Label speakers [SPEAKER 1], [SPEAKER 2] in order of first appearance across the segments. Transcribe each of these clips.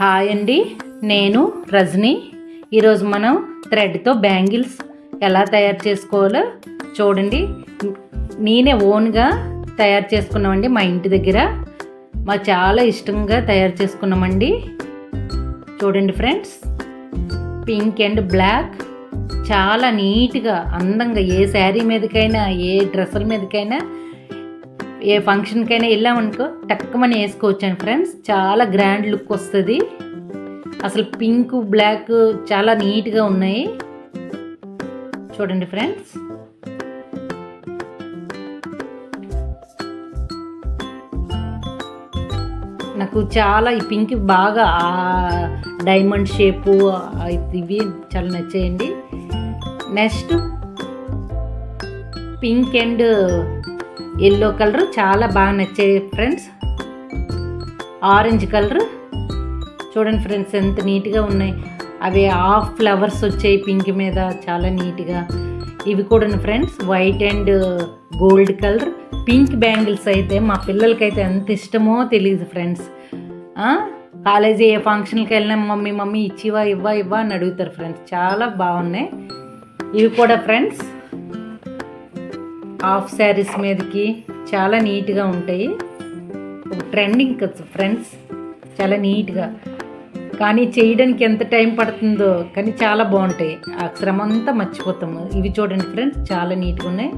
[SPEAKER 1] Hi అండి నేను రజని ఈరోజు మనం థ్రెడ్తో బ్యాంగిల్స్ ఎలా తయారు చేసుకోవాలో చూడండి. నేనే ఓన్గా తయారు చేసుకున్నామండి మా ఇంటి దగ్గర. మా చాలా ఇష్టంగా తయారు చేసుకున్నామండి. చూడండి ఫ్రెండ్స్ పింక్ అండ్ బ్లాక్. చాలా నీట్గా అందంగా ఏ శారీ మీదకైనా ఏ డ్రెస్సుల మీదకైనా ఏ ఫంక్షన్కైనా వెళ్ళామనుకో టక్కుమని వేసుకోవచ్చాను ఫ్రెండ్స్ చాలా గ్రాండ్ లుక్ వస్తుంది. అసలు పింక్ బ్లాక్ చాలా నీట్గా ఉన్నాయి. చూడండి ఫ్రెండ్స్ నాకు చాలా ఈ పింక్ బాగా డైమండ్ షేపు ఇవి చాలా నచ్చాయండి. Next pink and yellow colour చాలా బాగా నచ్చాయి ఫ్రెండ్స్. Orange colour. చూడండి ఫ్రెండ్స్ ఎంత నీట్గా ఉన్నాయి. అవి హాఫ్ ఫ్లవర్స్ వచ్చాయి పింక్ మీద చాలా నీట్గా. ఇవి కూడా friends white and gold colour. Pink bangles అయితే మా పిల్లలకైతే ఎంత ఇష్టమో తెలియదు ఫ్రెండ్స్. కాలేజీ ఏ ఫంక్షన్కి వెళ్ళినా మమ్మీ మమ్మీ ఇచ్చివా ఇవ్వా ఇవ్వా అని అడుగుతారు ఫ్రెండ్స్. చాలా బాగున్నాయి. ఇవి కూడా ఫ్రెండ్స్. హాఫ్ శారీస్ మీదకి చాలా నీట్గా ఉంటాయి. ట్రెండింగ్ కదా ఫ్రెండ్స్ చాలా నీట్గా. కానీ చేయడానికి ఎంత టైం పడుతుందో కానీ చాలా బాగుంటాయి. ఆ శ్రమ అంతా మర్చిపోతాము. ఇవి చూడండి ఫ్రెండ్స్ చాలా నీట్గా ఉన్నాయి.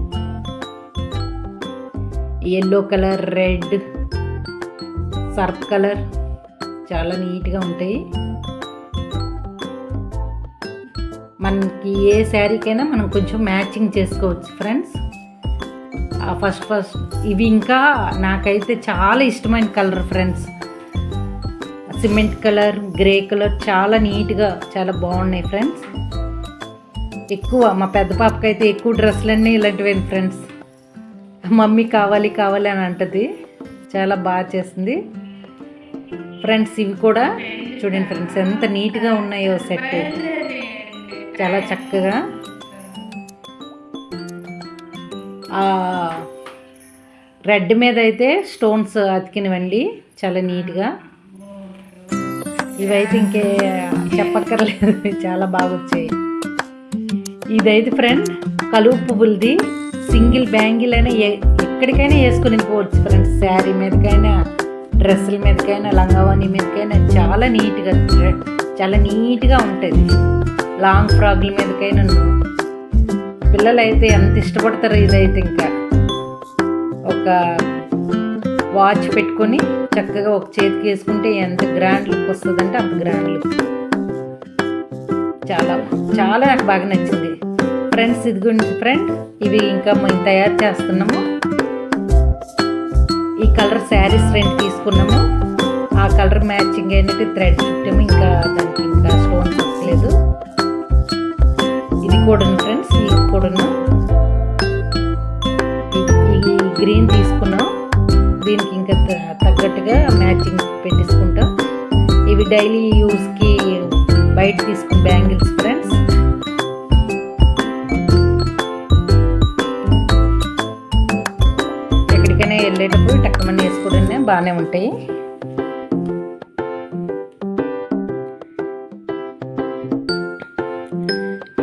[SPEAKER 1] Yellow colour red surf colour చాలా నీట్గా ఉంటాయి. మనకి ఏ శారీకైనా మనం కొంచెం మ్యాచింగ్ చేసుకోవచ్చు ఫ్రెండ్స్. ఫస్ట్ ఫస్ట్ ఇవి ఇంకా నాకైతే చాలా ఇష్టమైన colour friends cement colour grey colour చాలా నీట్గా చాలా బాగున్నాయి ఫ్రెండ్స్ ఎక్కువ మా పెద్ద పాపకైతే ఎక్కువ డ్రెస్సులన్నీ ఇలాంటివి ఫ్రెండ్స్ మమ్మీ కావాలి కావాలి అని అంటది. చాలా బాగా చేస్తుంది. ఫ్రెండ్స్ ఇవి కూడా చూడండి ఫ్రెండ్స్ ఎంత నీట్గా ఉన్నాయో సెట్ చాలా చక్కగా. రెడ్ మీద అయితే స్టోన్స్ అతికినవండి చాలా నీట్గా. ఇవైతే ఇంకే చెప్పక్కర్లేదు చాలా బాగా వచ్చాయి ఇదైతే ఫ్రెండ్ కలువు పువ్వులది. సింగిల్ బ్యాంగిల్ అయినా ఎక్కడికైనా వేసుకుని పోవచ్చు ఫ్రెండ్స్ శారీ మీదకైనా డ్రెస్సుల మీదకైనా లంగావాణి మీదకైనా చాలా నీట్గా చాలా నీట్గా ఉంటుంది లాంగ్ ఫ్రాక్ల మీదకైనా పిల్లలు అయితే ఎంత ఇష్టపడతారు ఇదైతే ఇంకా. ఒక వాచ్ పెట్టుకొని చక్కగా ఒక చేతికి వేసుకుంటే ఎంత గ్రాండ్ లుక్ వస్తుందంటే అంత గ్రాండ్ లుక్ చాలా చాలా నాకు బాగా నచ్చింది. ఫ్రెండ్స్ ఇది గురించి ఫ్రెండ్ ఇవి ఇంకా మేము తయారు చేస్తున్నాము. ఈ కలర్ శారీస్ రెండు తీసుకున్నాము. ఆ కలర్ మ్యాచింగ్ అయినట్టు థ్రెడ్ చుట్టాము ఇంకా దానికి ఇంకా స్టోన్స్ వస్తలేదు. ఇది కూడా చూడండి ఈ గ్రీన్ తీసుకున్నాం. దీనికి ఇంకా తగ్గట్టుగా మ్యాచింగ్ పెట్టించుకుంటాం ఇవి డైలీ యూస్కి బయట తీసుకున్న బ్యాంగిల్స్ ఫ్రెండ్స్. ఎక్కడికైనా వెళ్ళేటప్పుడు టక్కమని వేసుకోవడం బాగానే ఉంటాయి.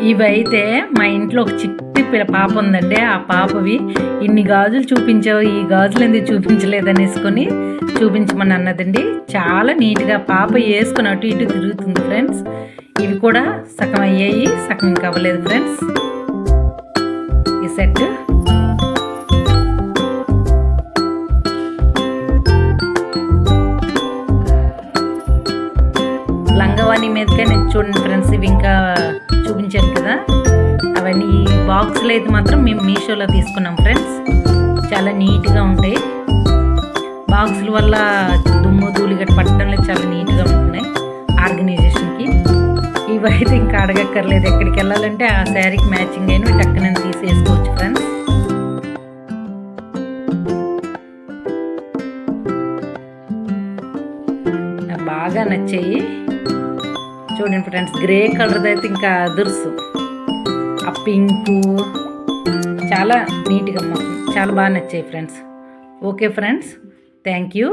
[SPEAKER 1] ఇవైతే మా ఇంట్లో ఒక చిట్టి పాప ఉందండి ఆ పాపవి ఇన్ని గాజులు చూపించావు ఈ గాజులు ఎందుకు చూపించలేదనేసుకొని చూపించమని అన్నదండి. చాలా నీట్గా పాప వేసుకుని అటు ఇటు తిరుగుతుంది ఫ్రెండ్స్. ఇవి కూడా సగం అయ్యాయి సగం ఇంకా అవ్వలేదు ఫ్రెండ్స్. ఈ సెట్ నీ మీదకే చూడండి ఫ్రెండ్స్ ఇవి ఇంకా చూపించాను కదా. అవన్నీ ఈ బాక్స్లో అయితే మాత్రం మేము మీషోలో తీసుకున్నాం ఫ్రెండ్స్. చాలా నీట్గా ఉంటాయి. బాక్సుల వల్ల దుమ్ము ధూళి గట్టి లేదు చాలా నీట్గా ఉంటున్నాయి ఆర్గనైజేషన్కి. ఇవైతే ఇంకా అడగక్కర్లేదు ఎక్కడికి వెళ్ళాలంటే ఆ శారీకి మ్యాచింగ్ అయిన టక్కన తీసేసుకోవచ్చు ఫ్రెండ్స్. నాకు బాగా నచ్చాయి. చూడండి ఫ్రెండ్స్ గ్రే కలర్ది అయితే ఇంకా అదుర్సు. ఆ పింకు చాలా నీట్గా చాలా బాగా నచ్చాయి friends. Okay friends thank you.